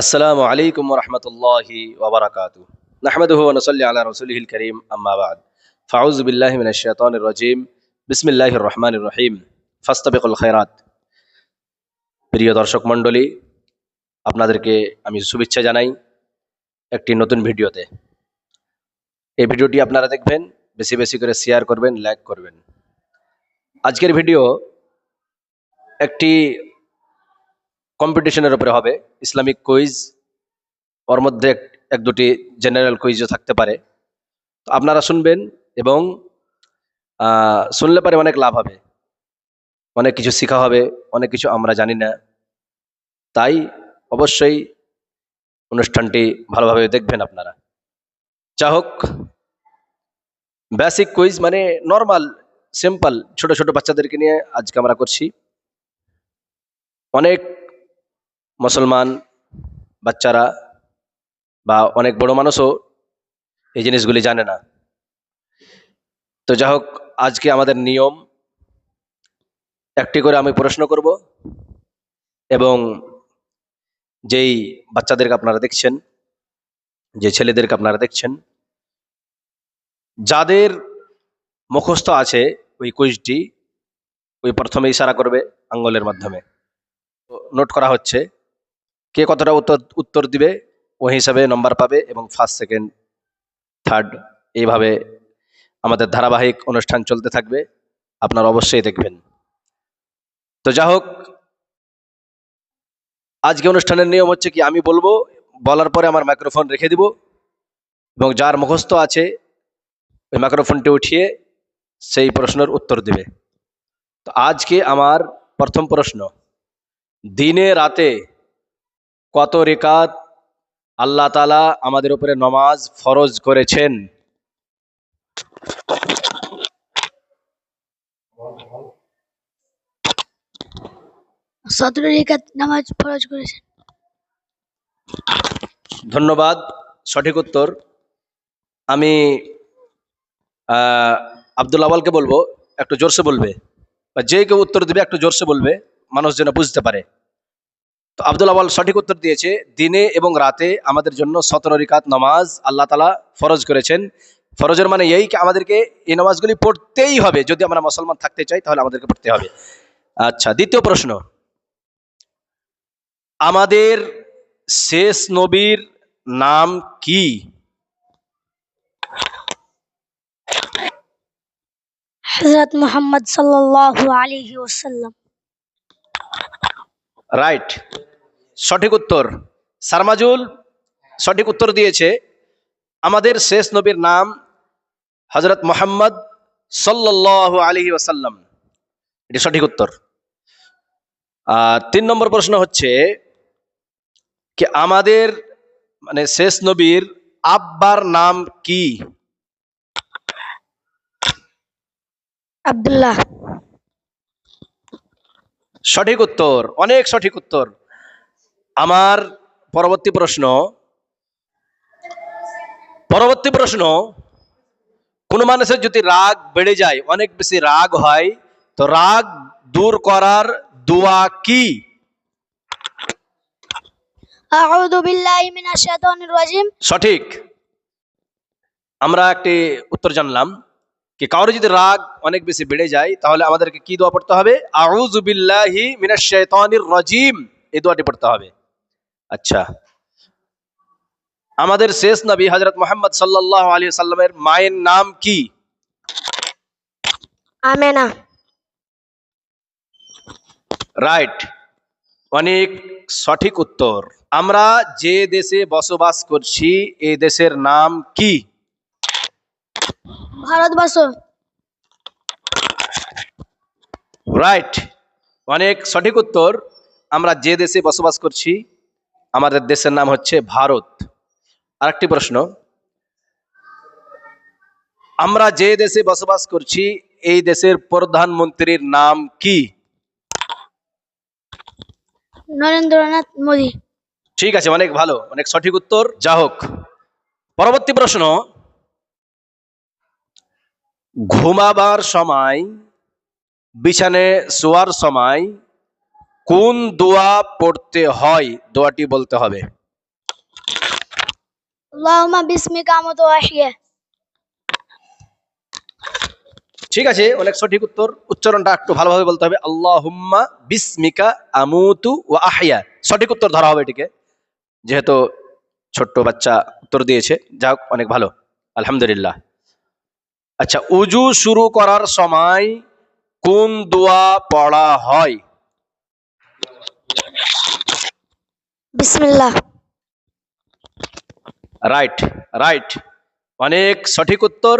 আসসালামু আলাইকুম রহমতুল্লাহি ওবরাকাতু। নাহমদুহু নসল্লি আলা রসুলহিল করিম আম্মাবাদ ফাউজ বিল্লাহি মিনাশ শাইতানির রাজিম। বিসমিল্লাহির রহমানির রহিম। ফাস্তাবিকুল খায়রাত। প্রিয় দর্শক মণ্ডলী, আপনাদেরকে আমি শুভেচ্ছা জানাই একটি নতুন ভিডিওতে। এই ভিডিওটি আপনারা দেখবেন, বেশি বেশি করে শেয়ার করবেন লাইক করবেন। আজকের ভিডিও একটি কম্পিটিশনের উপরে হবে। ইসলামিক কুইজ ওর মধ্যে এক- দুটি জেনারেল কুইজও থাকতে পারে। তো আপনারা শুনবেন এবং শুনলে পারে অনেক লাভ হবে। অনেক কিছু শেখা হবে, অনেক কিছু আমরা জানি না। তাই অবশ্যই অনুষ্ঠানটি ভালোভাবে দেখবেন আপনারা। যা হোক বেসিক কুইজ মানে নর্মাল সিম্পল ছোট ছোট বাচ্চাদেরকে নিয়ে আজকে আমরা করছি। অনেক মুসলমান বাচ্চারা বা অনেক বড় মানুষও এই জিনিসগুলি জানে না। তো যাই হোক, আজকে আমাদের নিয়ম একটি করে আমি প্রশ্ন করব এবং যেই বাচ্চাদেরকে আপনারা দেখছেন, যে ছেলেদেরকে আপনারা দেখছেন, যাদের মুখস্থ আছে ওই কুইজটি, ওই প্রথমে ইশারা করবে আঙ্গলের মাধ্যমে। নোট করা হচ্ছে কে কতটা উত্তর উত্তর দিবে, ওই হিসাবে নম্বর পাবে এবং ফার্স্ট সেকেন্ড থার্ড এইভাবে আমাদের ধারাবাহিক অনুষ্ঠান চলতে থাকবে। আপনারা অবশ্যই দেখবেন। তো যা হোক, আজকে অনুষ্ঠানের নিয়ম হচ্ছে কি, আমি বলব, বলার পরে আমার মাইক্রোফোন রেখে দিব এবং যার মুখস্থ আছে, ওই মাইক্রোফোনটি উঠিয়ে সেই প্রশ্নের উত্তর দিবে। তো আজকে আমার প্রথম প্রশ্ন, দিনে রাতে কত রেকাত আল্লাহ তালা আমাদের উপরে নমাজ ফরজ করেছেন? সতেরো রেখাত নামাজ ফরজ করেছেন। ধন্যবাদ। সঠিক উত্তর। আমি আহ, আব্দুল আওয়ালকে বলব একটু জোরসে বলবে বা যে কেউ উত্তর দিবে একটু জোরসে বলবে মানুষ যেন বুঝতে পারে। তো আব্দুল আওয়াল সঠিক উত্তর দিয়েছে দিনে এবং রাতে আমাদের জন্য সতেরো রিকাত নমাজ আল্লাহ তালা ফরজ করেছেন। ফরজের মানে এই কি আমাদেরকে এই নামাজগুলি পড়তেই হবে। যদি আমরা মুসলমান থাকতে চাই তাহলে আমাদেরকে পড়তে হবে। আচ্ছা দ্বিতীয় প্রশ্ন। আমাদের শেষ নবীর নাম কি? হজরত মোহাম্মদ ওয়াসাল্লাম। রাইট। সঠিক উত্তর। সারমাজুল সঠিক উত্তর দিয়েছে। আমাদের শেষ নবীর নাম হজরত মোহাম্মদ সাল্লাল্লাহু আলাইহি ওসাল্লাম এটি সঠিক উত্তর। আর তিন নম্বর প্রশ্ন হচ্ছে কি আমাদের মানে শেষ নবীর আব্বার নাম কি? আব্দুল্লাহ। সঠিক উত্তর অনেক সঠিক উত্তর। আমার পরবর্তী প্রশ্ন পরবর্তী প্রশ্ন কোন মানুষের যদি রাগ বেড়ে যায় অনেক বেশি রাগ হয় তো রাগ দূর করার দোয়া কি? সঠিক। আমরা একটি উত্তর জানলাম কি কারও যদি রাগ অনেক বেশি বেড়ে যায় তাহলে আমাদেরকে কি দোয়া পড়তে হবে? আউযু বিল্লাহি মিনাশ শাইতানির রাজিম। এই দোয়াটি পড়তে হবে। আচ্ছা। আমাদের শেষ নবী হজরত মোহাম্মদ সাল্লাল্লাহু আলাইহি সাল্লামের মায়ের নাম কি? আমেনা। রাইট। অনেক সঠিক উত্তর। আমরা যে দেশে বসবাস করছি এ দেশের নাম কি? ভারতবর্ষ। রাইট। অনেক সঠিক উত্তর। আমরা যে দেশে বসবাস করছি আমাদের দেশের নাম হচ্ছে ভারত। আরেকটি প্রশ্ন। আমরা যে দেশে বসবাস করছি এই দেশের প্রধানমন্ত্রীর নাম কি? নরেন্দ্রনাথ মোদী। ঠিক আছে অনেক ভালো অনেক সঠিক উত্তর। যা হোক। পরবর্তী প্রশ্ন। ঘুমাবার সময় বিছানে শোয়ার সময় কোন দোয়া পড়তে হয়? দোয়াটি বলতে হবে। ঠিক আছে অনেক সঠিক উত্তর। উচ্চারণটা একটু ভালোভাবে বলতে হবে। আল্লাহুম্মা বিসমিকা আমুতু ও আহিয়া সঠিক উত্তর ধরা হবে এটিকে। যেহেতু ছোট্ট বাচ্চা উত্তর দিয়েছে যা অনেক ভালো। আলহামদুলিল্লাহ। আচ্ছা উজু শুরু করার সময় কোন দোয়া পড়া হয়? বিসমিল্লাহ। রাইট রাইট অনেক সঠিক উত্তর।